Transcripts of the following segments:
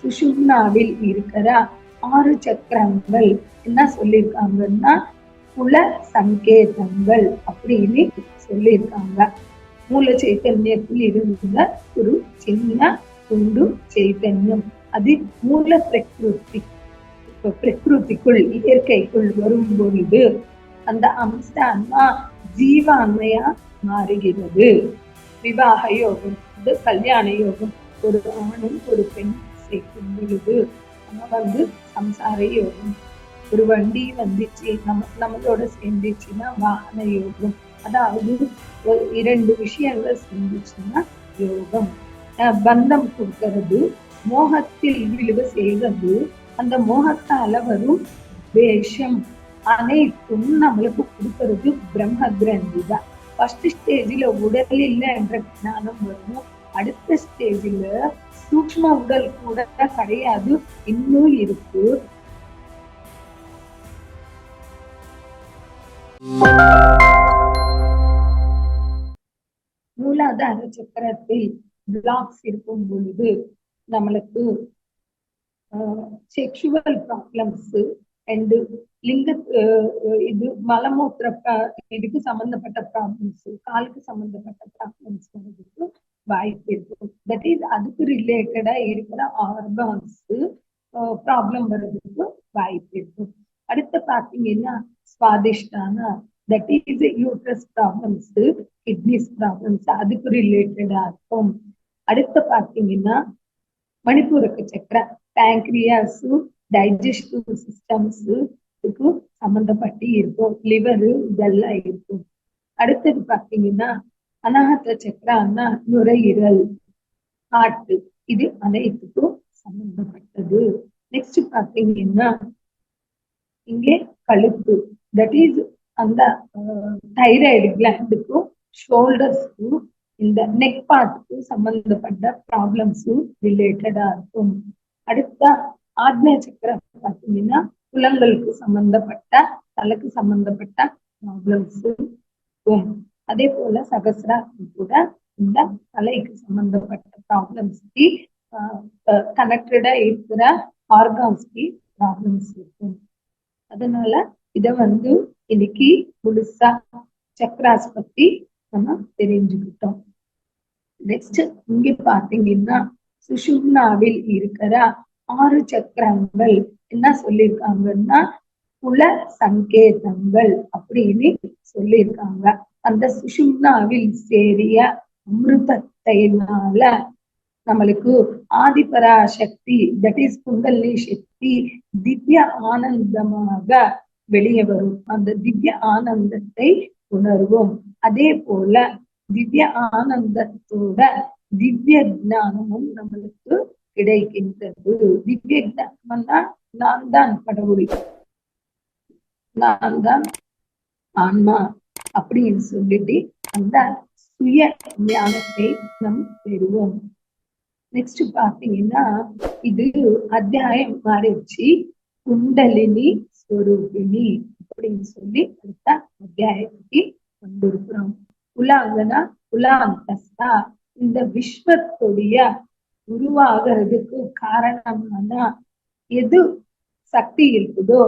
சுஷும்னாவில் இருக்கிற ஆறு சக்கரங்கள் என்ன சொல்லியிருக்காங்கன்னா குல சங்கேதங்கள் அப்படின்னு சொல்லியிருக்காங்க. மூல சைத்தன்யத்தில் இருந்த ஒரு சின்ன துண்டு சைத்தன்யம். அது மூல பிரகிருதி பிரகிருதிக்குள் இயற்கைக்குள் வரும் பொழுது அந்த அம்சான்மா ஜீவான்மையா மாறுகிறது. விவாக யோகம் கல்யாண யோகம் ஒரு ஆணும் ஒரு பெண் சேர்க்கும் பொழுது நம்ம வந்து சம்சார யோகம் ஒரு வண்டி வந்துச்சு நம்ம நம்மளோட சேர்ந்துச்சுன்னா வாகன யோகம் அதாவது ஒரு இரண்டு விஷயங்கள் சேர்ந்துச்சுன்னா யோகம். பந்தம் கொடுக்கறது மோகத்தில் விழுவ செய்வது அந்த மோகத்தால வரும் வேஷம். அனைத்தும் நம்மளுக்கு கொடுக்கறது பிரம்ம கிரந்தி தான் ஃபர்ஸ்ட் ஸ்டேஜில் உடல் இல்லை என்ற ஞானம் வரும். அடுத்த ஸ்டேஜில் சூக்ம உடல் கூட கிடையாது. இன்னும் இருக்கு. மூலாதார சக்கரத்தில் பிளாக்ஸ் இருக்கும் பொழுது நம்மளுக்கு செக்ஷுவல் ப்ராப்ளம்ஸ் அண்டு லிங்க இது மலமூத்திர இதுக்கு சம்பந்தப்பட்ட ப்ராப்ளம்ஸ் காலுக்கு சம்பந்தப்பட்ட ப்ராப்ளம்ஸ் வருது வாய்ப்பு இருக்கும் தட் இஸ் அதுக்கு ரிலேட்டடா இருக்கிற ஆர்கான்ஸ் ப்ராப்ளம் வர்றதுக்கு வாய்ப்பு இருக்கும் அடுத்து பாத்தீங்கன்னா Swadhisthana that is uterus problems kidneys problems அதுக்கு ரிலேட்டடா இருக்கும். அடுத்து பாத்தீங்கன்னா மணிப்பூருக்கு சக்கரம் பேங்க்ரியாஸ் டைஜஸ்டிவ் சிஸ்டம்ஸ் இதுக்கு சம்பந்தப்பட்டு இருக்கும். லிவரு இதெல்லாம் இருக்கும். அடுத்தது பாத்தீங்கன்னா அனாஹத சக்கரான்னா நுரையீரல் ஹார்ட் இது அனைத்துக்கும் சம்பந்தப்பட்டது. நெக்ஸ்ட் பாத்தீங்கன்னா இங்கே கழுத்து. தட் இஸ் அந்த தைராய்டு கிளாண்டுக்கும் ஷோல்டர்ஸ்க்கும் இந்த நெக் பார்ட்டுக்கும் சம்பந்தப்பட்ட ப்ராப்ளம்ஸும் ரிலேட்டடா இருக்கும். அடுத்த ஆக்னேய சக்கரம் பார்த்தீங்கன்னா புலங்களுக்கு சம்பந்தப்பட்ட தலைக்கு சம்பந்தப்பட்ட ப்ராப்ளம்ஸ் இருக்கும். அதே போல சகசிராரம் கூட இந்த தலைக்கு சம்பந்தப்பட்ட ப்ராப்ளம்ஸ்க்கு கனெக்டடா இருக்கிற ஆர்கான்ஸ்க்கு ப்ராப்ளம்ஸ் இருக்கும். அதனால இத வந்து இன்னைக்கு முழுசா சக்ராஸ் பத்தி நம்ம தெரிஞ்சுக்கிட்டோம். நெக்ஸ்ட் இங்க பாத்தீங்கன்னா சுஷும்னாவில் இருக்கிற ஆறு சக்கரங்கள் என்ன சொல்லியிருக்காங்கன்னா குல சங்கேதங்கள் அப்படின்னு சொல்லியிருக்காங்க. அந்த சுஷும்னாவில் சேரிய அமிர்தத்தைனால நம்மளுக்கு ஆதிபரா சக்தி தட் இஸ் குண்டலினி சக்தி திவ்ய ஆனந்தமாக வெளியே வரும். அந்த திவ்ய ஆனந்தத்தை உணர்வோம். அதே போல திவ்ய ஆனந்தத்தோட திவ்ய ஜானமும் நம்மளுக்கு கிடைக்கின்றது. திவ்ய ஜானம்னா நான் தான் கடவுள். நான் தான் ஆன்மா. அப்படின்னு சொல்லிட்டு அந்த சுய ஞானத்தை நம் பெறுவோம். நெக்ஸ்ட் பாத்தீங்கன்னா இது அத்தியாயம் மாறிடுச்சு குண்டலினி ஸ்வரூபிணி அப்படின்னு சொல்லி அடுத்த அத்தியாயத்துக்கு வந்திருக்கிறோம். உலாங்கனா உலாந்தஸ்தா இந்த விஸ்வத்துடைய உருவாகிறதுக்கு காரணம்னா எது சக்தி இருக்குதோ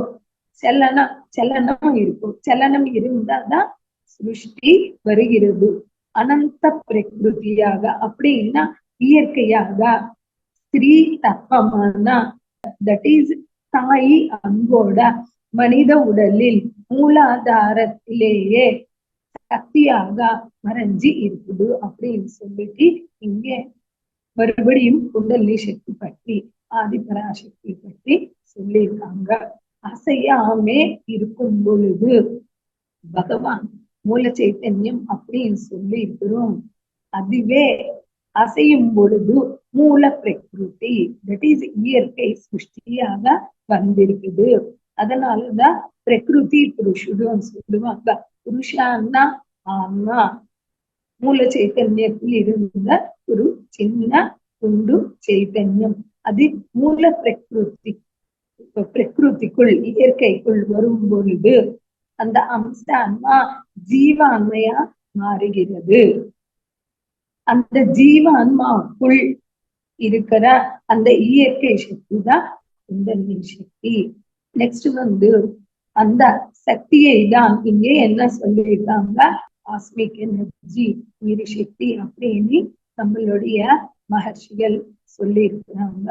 செல்லனம் செல்லனம் இருக்கும். செல்லனம் இருந்தாதான் சிருஷ்டி வருகிறது. அனந்த பிரகிருதியாக அப்படின்னா இயற்கையாக. ஸ்திரீ தப்பமான தட் இஸ் தாய் அன்போட மனித உடலில் மூலாதாரத்திலேயே சக்தியாக மறைஞ்சி இருக்குது அப்படின்னு சொல்லிட்டு இங்கே மறுபடியும் குண்டலினி சக்தி பற்றி ஆதிபராசக்தி பற்றி சொல்லியிருக்காங்க. அசையாமே இருக்கும் பொழுது பகவான் மூல சைத்தன்யம் அப்படின்னு சொல்லி இருக்கிறோம். அதுவே அசையும் பொழுது மூல பிரகிருதி தட் இஸ் இயற்கை சிருஷ்டியாக வந்திருக்குது. அதனாலதான் பிரகிருதி புருஷுடன் சொல்லுவாங்க. புருஷான்னா ஆன்மா. மூல சைத்தன்யத்தில் இருந்த ஒரு சின்ன துண்டு சைத்தன்யம். அது மூல பிரகிருதி பிரகிருதிக்குள் இயற்கைக்குள் வரும் பொழுது அந்த அம்ச அம்சான்மா ஜீவான்மையா மாறுகிறது. அந்த ஜீவான்மாவுக்குள் இருக்கிற அந்த இயற்கை சக்தி தான் குண்டலினி சக்தி. நெக்ஸ்ட் வந்து அந்த சக்தியை தான் இங்கே என்ன சொல்லியிருக்காங்க? ஆஸ்மிக் எனர்ஜி உயிர் சக்தி அப்படின்னு நம்மளுடைய மகர்ஷிகள் சொல்லி இருக்கிறாங்க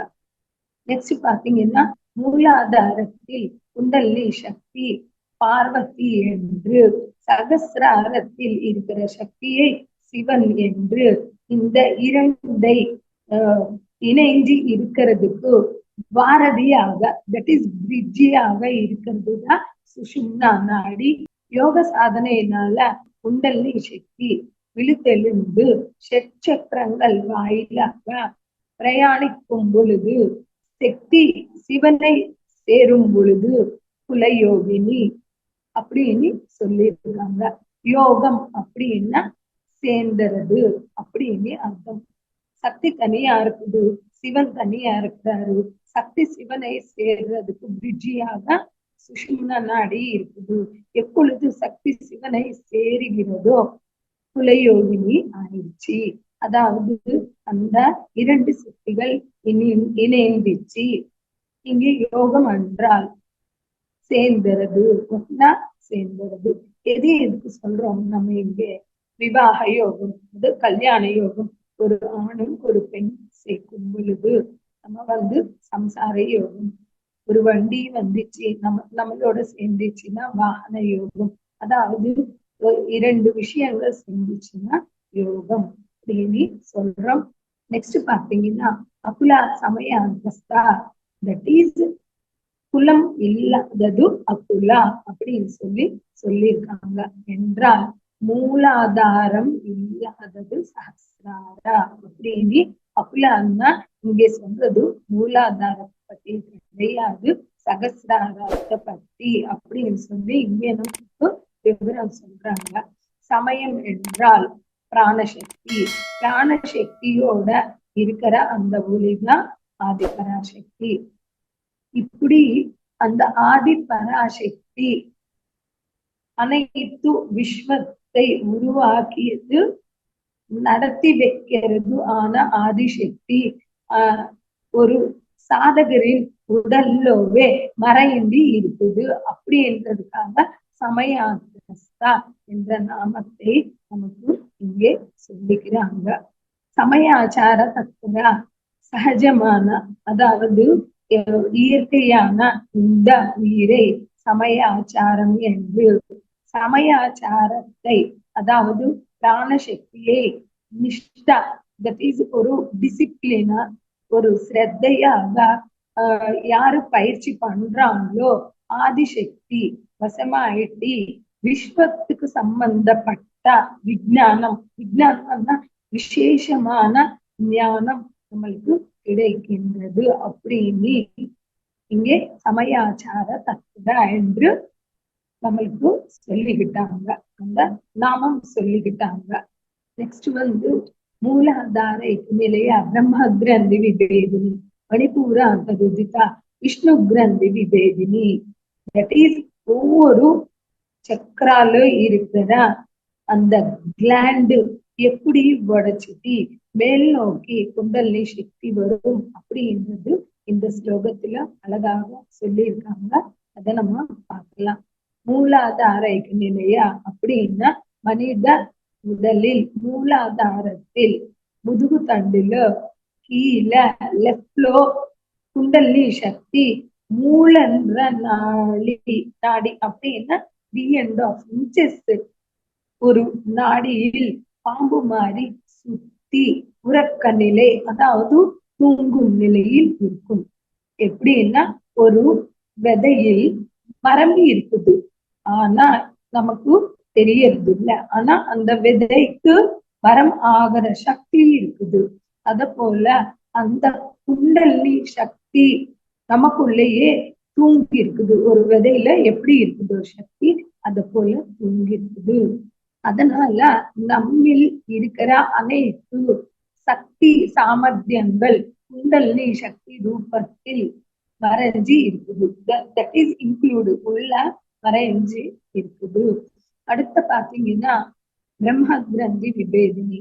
நெக்ஸ்ட் பாத்தீங்கன்னா மூலாதாரத்தில் குண்டலினி சக்தி பார்வதி என்று சகசிராரத்தில் இருக்கிற சக்தியை சிவன் என்று இந்த இரண்டை இணைஞ்சு இருக்கிறதுக்கு பாரதியாக தட் இஸ் பிரிட்ஜியாக இருக்கிறது தான் சுஷும்னா நாடி யோக சாதனையினால குண்டலினி சக்தி விழுத்தெழுந்து செச்சக்கரங்கள் வாயிலாக பிரயாணிக்கும் பொழுது சக்தி சிவனை சேரும் பொழுது குலயோகினி அப்படின்னு சொல்லியிருக்காங்க. யோகம் அப்படின்னா சேர்ந்துறது அப்படின்னு அர்த்தம். சக்தி தனியா இருக்குது சிவன் தனியா இருக்கிறாரு. சக்தி சிவனை சேர்றதுக்கு பிரிட்ஜியாக சுஷும்னா நாடி இருக்குது. எப்பொழுது சக்தி சிவனை சேருகிறதோ குலயோகினி ஆயிடுச்சு. அதாவது அந்த இரண்டு சக்திகள் இனி இணைந்துச்சு. இங்கே யோகம் என்றால் சேர்ந்துறது ஒன்னா சேர்ந்துறது. எது எதுக்கு சொல்றோம்? நம்ம இங்கே விவாக யோகம் அது கல்யாண யோகம். ஒரு ஆணும் ஒரு பெண் சேர்க்கும் பொழுது நம்ம வந்து சம்சார யோகம். ஒரு வண்டி வந்துச்சு நம்ம நம்மளோட சேர்ந்துச்சுன்னா வாகன யோகம். அதாவது இரண்டு விஷயங்கள் சேர்ந்துச்சுன்னா யோகம். அப்படின்னு சொல்றோம். நெக்ஸ்ட் பாத்தீங்கன்னா அகுலா சமய அந்தஸ்தா. தட் இஸ் குலம் இல்லாதது அக்குலா அப்படின்னு சொல்லி சொல்லியிருக்காங்க. என்றால் மூலாதாரம் இல்லாதது சஹசிராரா அப்படின்னு அக்குலான்னா இங்கே சொல்றது மூலாதாரம் பத்தி கிடையாது சகசிராரத்தை பத்தி அப்படின்னு சொல்லி இங்கே நமக்கு விவரம் சொல்றாங்க. சமயம் என்றால் பிராணசக்தி. பிராணசக்தியோட இருக்கிற அந்த ஒளி தான் ஆதிபராசக்தி. இப்படி அந்த ஆதி பராசக்தி அனைத்து விஸ்வத்தை உருவாக்கியது நடத்தி வைக்கிறது ஆன ஆதிசக்தி. ஆஹ் ஒரு சாதகரின் உடல்லோவே மறைந்தி இருக்குது. அப்படின்றதுக்காக சமயாந்தஸ்தா என்ற நாமத்தை நமக்கு இங்கே சொல்லிக்கிறாங்க சமயாச்சார தத்துவ சகஜமான அதாவது இயற்கையான இந்த உயிரை சமயாச்சாரம் என்று. சமயாச்சாரத்தை அதாவது பிராணசக்தியை நிஷ்டா தட் இஸ் ஒரு டிசிப்ளினா ஒரு ஸ்ரத்தையாக யாரு பயிற்சி பண்றாங்களோ ஆதிசக்தி வசமாயிட்டி விஸ்வத்துக்கு சம்பந்தப்பட்ட விஜயானம் விஜயானம்னா விசேஷமான ஞானம். நம்மளுக்கு கிடைக்கின்றது அப்படின்னு இங்கே சமயாச்சார தத்துவ என்று நம்மளுக்கு சொல்லிக்கிட்டாங்க. அந்த நாமம் சொல்லிக்கிட்டாங்க. நெக்ஸ்ட் வந்து மூலாதார நிலைய பிரம்ம கிரந்தி விபேதினி மணிப்பூர அந்தருதிதா விஷ்ணு கிரந்தி விபேதினி. தட் இஸ் ஒவ்வொரு சக்கரால இருக்கிற அந்த கிளாண்டு எப்படி உடைச்சிட்டு மேல் நோக்கி குண்டலினி சக்தி வரும். அப்படின்றது இந்த ஸ்லோகத்துல அழகாக சொல்லியிருக்காங்க. அதை நம்ம பார்க்கலாம். மூலாதார நிலையா? அப்படின்னா மனித உடலில் மூலாதாரத்தில் முதுகு தண்டுல கீழே லெஃப்ட்லோ குண்டலினி சக்தி மூலன்ற நாடி நாடி அப்படின்னா தி எண்ட் ஆஃப் இன்ச்சஸ் ஒரு நாடியில் பாம்பு மாதிரி சுத்தி உறக்க நிலை அதாவது தூங்கும் நிலையில் இருக்கும். எப்படின்னா ஒரு விதையில் மரம்பி இருக்குது. ஆனா நமக்கு தெரியறது இல்ல ஆனா அந்த விதைக்கு மரம் ஆகிற சக்தி இருக்குது. அத போல அந்த குண்டல்லி சக்தி நமக்குள்ளேயே தூங்கி இருக்குது. ஒரு விதையில எப்படி இருக்குது ஒரு சக்தி அத போல தூங்கி இருக்குது. அதனால நம்மில் இருக்கிற அனைத்து சக்தி சாமர்த்தியங்கள் குண்டலினி சக்தி ரூபத்தில் வரைஞ்சி இருக்குது. தட் இஸ் இன்க்ளூடு உள்ள வரைஞ்சி இருக்குது. அடுத்து பாத்தீங்கன்னா பிரம்ம கிரந்தி விபேதினி.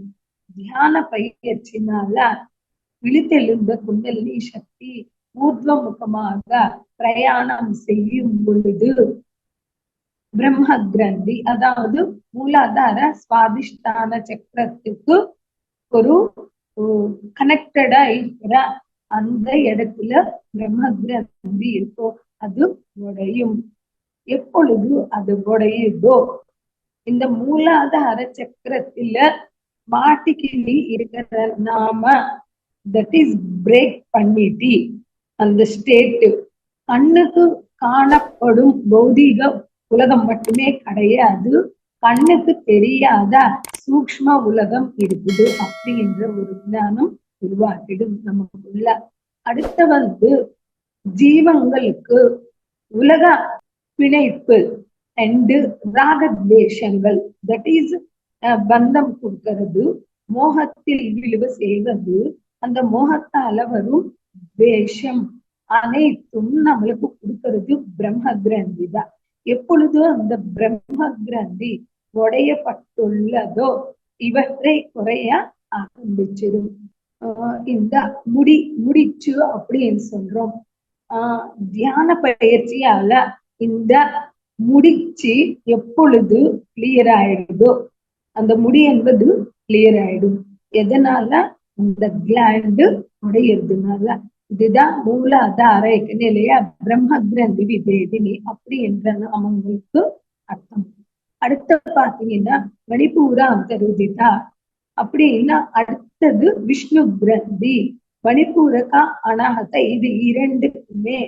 தியான பயிற்சினால விழித்தெழுந்த குண்டலினி சக்தி ஊர்வமுகமாக பிரயாணம் செய்யும் பொழுது பிரம்ம கிரந்தி அதாவது மூலாதார சுவாதிஷ்டான சக்கரத்துக்கு ஒரு கனெக்டடா இருக்கிற அந்த இடத்துல பிரம்ம கிரந்தி இருக்கும் அது உடையும். எப்பொழுது அது உடையுதோ? இந்த மூலாதார சக்கரத்துல மாட்டிக்கிளி இருக்கிற நாம தட் இஸ் பிரேக் பண்ணிட்டு அந்த ஸ்டேட் கண்ணுக்கு காணப்படும் பௌதிக உலகம் மட்டுமே கிடையாது. கண்ணுக்கு தெரியாத சூக்ம உலகம் இருக்குது அப்படின்ற ஒரு ஞானம் உருவாக்கிடும் நமக்குள்ள. அடுத்த வந்து ஜீவங்களுக்கு உலக பிணைப்பு அண்டு ராகத்வேஷங்கள் தட் இஸ் பந்தம் கொடுக்கிறது. மோகத்தில் விழுவ செய்வது அந்த மோகத்தால வரும் வேஷம் அனைத்தும் நம்மளுக்கு கொடுக்கிறது பிரம்ம கிரந்தி தான் எப்பொழுது அந்த பிரம்ம கிரந்தி உடையப்பட்டுள்ளதோ இவற்றை குறைய ஆரம்பிச்சிடும். இந்த முடி முடிச்சு அப்படின்னு சொல்றோம். ஆஹ் தியான பயிற்சியால இந்த முடிச்சு எப்பொழுது கிளியர் ஆயிடுதோ அந்த முடி என்பது கிளியர் ஆயிடும். எதனால? இந்த கிளாண்டு உடையிறதுனால இதுதான் மூலாதார நிலைய பிரம்ம கிரந்தி விதேதினி அப்படி என்ற அவங்களுக்கு அர்த்தம். அடுத்து பாத்தீங்கன்னா மணிப்பூரா அந்தருதிதா அப்படின்னா அடுத்தது விஷ்ணு கிரந்தி மணிப்பூரகா அனாகத இது இரண்டுக்குமே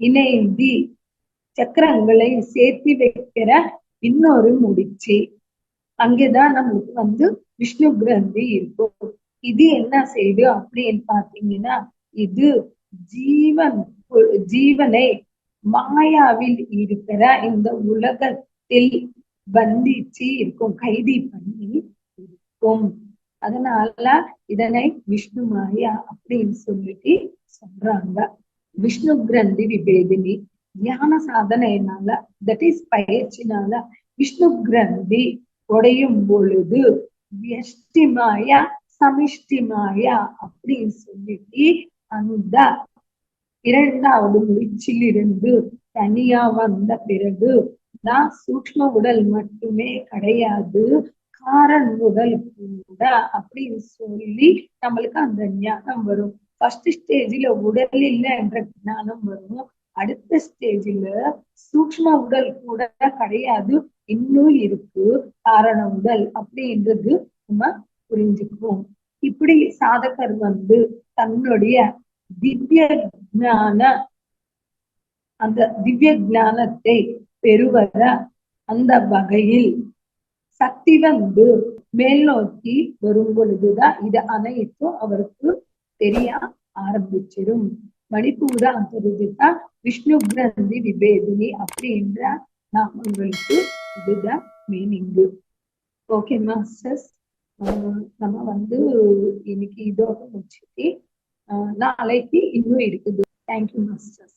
இணைந்தி சக்கரங்களை சேர்த்து வைக்கிற இன்னொரு முடிச்சு. அங்கேதான் நம்மளுக்கு வந்து விஷ்ணு கிரந்தி இருக்கும். இது என்ன செய்யுது அப்படின்னு பாத்தீங்கன்னா இது ஜீவன் ஜீவனை மாயாவில் இருக்கிற இந்த உலகத்தில் பந்திச்சு இருக்கும் கைதி பண்ணி இருக்கும். அதனால இதனை விஷ்ணு மாயா அப்படின்னு சொல்லிட்டு சொல்றாங்க. விஷ்ணு கிரந்தி விபேதினி தியான சாதனையினால தட் இஸ் பயிற்சினால விஷ்ணு கிரந்தி உடையும் பொழுது மாயா சமிஷ்டி மாயா அப்படின்னு சொல்லிட்டு அந்த இரண்டாவது முடிச்சில் இருந்து தனியா வந்த பிறகு நான் சூக்ம உடல் மட்டுமே கிடையாது காரன் உடல் கூட அப்படின்னு சொல்லி நம்மளுக்கு அந்த ஞானம் வரும். ஃபர்ஸ்ட் ஸ்டேஜ்ல உடல் இல்லை என்ற ஞானம் வரும். அடுத்த ஸ்டேஜ்ல சூக்ம உடல் கூட கிடையாது இன்னும் இருக்கு காரண உடல் அப்படின்றது நம்ம புரிஞ்சுக்குவோம். இப்படி சாதகர் வந்து தன்னுடைய திவ்ய ஞான அந்த திவ்ய ஞானத்தை பெறுவர அந்த வகையில் சக்தி வந்து மேல் நோக்கி வரும் பொழுதுதான் இது அனைத்தும் அவருக்கு தெரிய ஆரம்பிச்சிடும் மணிப்பூர அந்தருதுதான் விஷ்ணு கிரந்தி விபேதினி அப்படின்ற நாமங்களுக்கு இதுதான் மீனிங்கு ஓகே மாஸ்டர்ஸ் நம்ம வந்து இன்னைக்கு இதோட முடிச்சுட்டு நாளைக்கு இன்னும் இருக்குது. Thank you masters